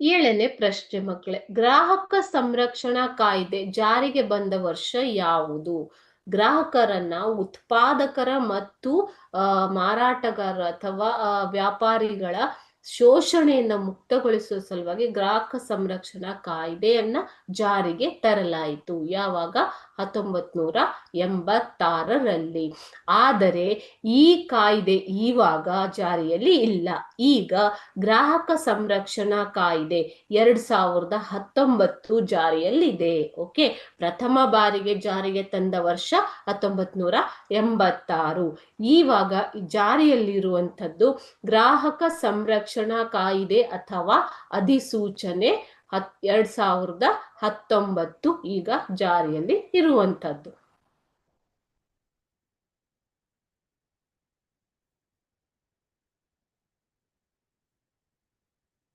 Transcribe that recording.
ಏಳನೇ ಪ್ರಶ್ನೆ ಮಕ್ಕಳೇ, ಗ್ರಾಹಕ ಸಂರಕ್ಷಣಾ ಕಾಯ್ದೆ ಜಾರಿಗೆ ಬಂದ ವರ್ಷ ಯಾವುದು? ಗ್ರಾಹಕರನ್ನ, ಉತ್ಪಾದಕರ ಮತ್ತು ಮಾರಾಟಗಾರ ಅಥವಾ ವ್ಯಾಪಾರಿಗಳ ಶೋಷಣೆಯಿಂದ ಮುಕ್ತಗೊಳಿಸುವ ಸಲುವಾಗಿ ಗ್ರಾಹಕ ಸಂರಕ್ಷಣಾ ಕಾಯ್ದೆಯನ್ನ ಜಾರಿಗೆ ತರಲಾಯಿತು. ಯಾವಾಗ? ಹತ್ತೊಂಬತ್ ನೂರ ಎಂಬತ್ತಾರರಲ್ಲಿ. ಆದರೆ ಈ ಕಾಯ್ದೆ ಈವಾಗ ಜಾರಿಯಲ್ಲಿ ಇಲ್ಲ. ಈಗ ಗ್ರಾಹಕ ಸಂರಕ್ಷಣಾ ಕಾಯ್ದೆ ಎರಡ್ ಸಾವಿರದ ಹತ್ತೊಂಬತ್ತು ಜಾರಿಯಲ್ಲಿದೆ. ಓಕೆ? ಪ್ರಥಮ ಬಾರಿಗೆ ಜಾರಿಗೆ ತಂದ ವರ್ಷ ಹತ್ತೊಂಬತ್ ನೂರ ಎಂಬತ್ತಾರು. ಈವಾಗ ಜಾರಿಯಲ್ಲಿರುವಂಥದ್ದು ಗ್ರಾಹಕ ಸಂರಕ್ಷಣಾ ಕಾಯ್ದೆ ಅಥವಾ ಅಧಿಸೂಚನೆ ಹತ್ ಎರಡ್ ಸಾವಿರದ ಹತ್ತೊಂಬತ್ತು ಈಗ ಜಾರಿಯಲ್ಲಿ ಇರುವಂಥದ್ದು